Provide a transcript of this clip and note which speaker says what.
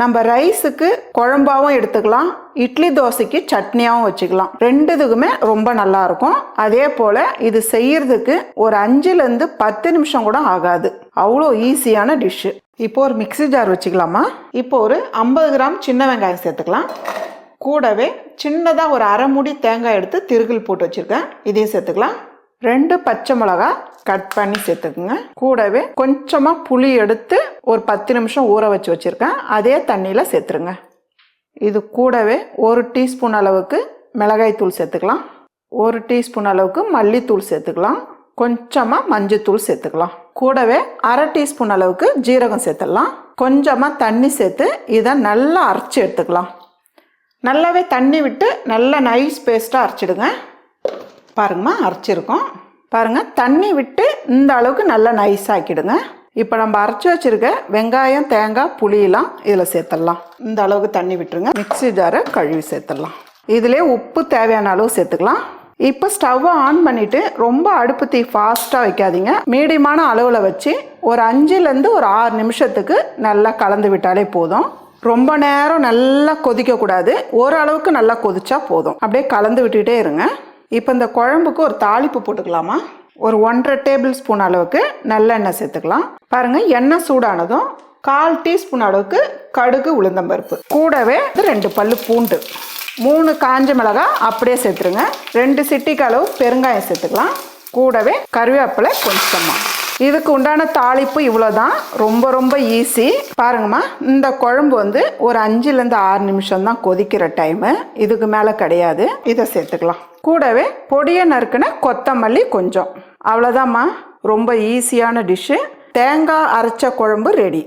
Speaker 1: நம்ம ரைஸுக்கு குழம்பாகவும் எடுத்துக்கலாம் இட்லி தோசைக்கு சட்னியாகவும் வச்சுக்கலாம். ரெண்டுத்துக்குமே ரொம்ப நல்லா இருக்கும் அதே போல் இது செய்யறதுக்கு ஒரு அஞ்சுலேருந்து பத்து நிமிஷம் கூட ஆகாது. அவ்வளோ ஈஸியான டிஷ்ஷு. இப்போ ஒரு மிக்ஸி ஜார் வச்சுக்கலாமா? இப்போ ஒரு ஐம்பது கிராம் சின்ன வெங்காயம் சேர்த்துக்கலாம். கூடவே சின்னதாக ஒரு அரை மூடி தேங்காய் எடுத்து திருகில் போட்டு வச்சுருக்கேன். இதையும் சேர்த்துக்கலாம். ரெண்டு பச்சை மிளகா கட் பண்ணி சேர்த்துக்குங்க. கூடவே கொஞ்சமாக புளி எடுத்து ஒரு பத்து நிமிஷம் ஊற வச்சு வச்சுருக்கேன். அதே தண்ணியில் சேர்த்துருங்க. இது கூடவே ஒரு டீஸ்பூன் அளவுக்கு மிளகாய் தூள் சேர்த்துக்கலாம். ஒரு டீஸ்பூன் அளவுக்கு மல்லித்தூள் சேர்த்துக்கலாம். கொஞ்சமாக மஞ்சத்தூள் சேர்த்துக்கலாம். கூடவே அரை டீஸ்பூன் அளவுக்கு ஜீரகம் சேர்த்துடலாம். கொஞ்சமாக தண்ணி சேர்த்து இதை நல்லா அரைச்சி எடுத்துக்கலாம். நல்லாவே தண்ணி விட்டு நல்லா நைஸ் பேஸ்ட்டாக அரைச்சிடுங்க. பாருங்கம்மா அரைச்சிருக்கோம். பாருங்கள் தண்ணி விட்டு இந்த அளவுக்கு நல்லா நைஸ் ஆக்கிடுங்க. இப்போ நம்ம அரைச்சி வச்சிருக்க வெங்காயம் தேங்காய் புளியெல்லாம் இதில் சேர்த்துடலாம். இந்த அளவுக்கு தண்ணி விட்டுருங்க. மிக்ஸி ஜாரை கழுவி சேர்த்துடலாம். இதிலே உப்பு தேவையான அளவு சேர்த்துக்கலாம். இப்போ ஸ்டவ்வை ஆன் பண்ணிவிட்டு ரொம்ப அடுப்பு தீ ஃபாஸ்ட்டாக வைக்காதீங்க. மீடியமான அளவில் வச்சு ஒரு அஞ்சுலேருந்து ஒரு ஆறு நிமிஷத்துக்கு நல்லா கலந்து விட்டாலே போதும். ரொம்ப நேரம் நல்லா கொதிக்கக்கூடாது. ஓரளவுக்கு நல்லா கொதிச்சா போதும். அப்படியே கலந்து விட்டுகிட்டே இருங்க. இப்போ இந்த குழம்புக்கு ஒரு தாளிப்பு போட்டுக்கலாமா? ஒரு ஒன்றரை டேபிள் ஸ்பூன் அளவுக்கு நல்லெண்ணெய் சேர்த்துக்கலாம். பாருங்கள் எண்ணெய் சூடானதும் கால் டீஸ்பூன் அளவுக்கு கடுகு உளுந்தம்பருப்பு கூடவே ரெண்டு பல்லு பூண்டு. மூணு காஞ்ச மிளகாய் அப்படியே சேர்த்துருங்க. ரெண்டு சிட்டிக்கு அளவு பெருங்காயம் சேர்த்துக்கலாம். கூடவே கருவேப்பிலை கொஞ்சமாக இதுக்கு உண்டான தாளிப்பு இவ்வளோதான் ரொம்ப ரொம்ப ஈஸி பாருங்கம்மா இந்த குழம்பு வந்து ஒரு அஞ்சுலேருந்து ஆறு நிமிஷம் தான் கொதிக்கிற டைமு இதுக்கு மேலே கிடையாது. இதை சேர்த்துக்கலாம். கூடவே பொடியை நறுக்குன கொத்தமல்லி கொஞ்சம். அவ்வளோதாம்மா ரொம்ப ஈஸியான டிஷ்ஷு தேங்காய் அரைச்ச குழம்பு ரெடி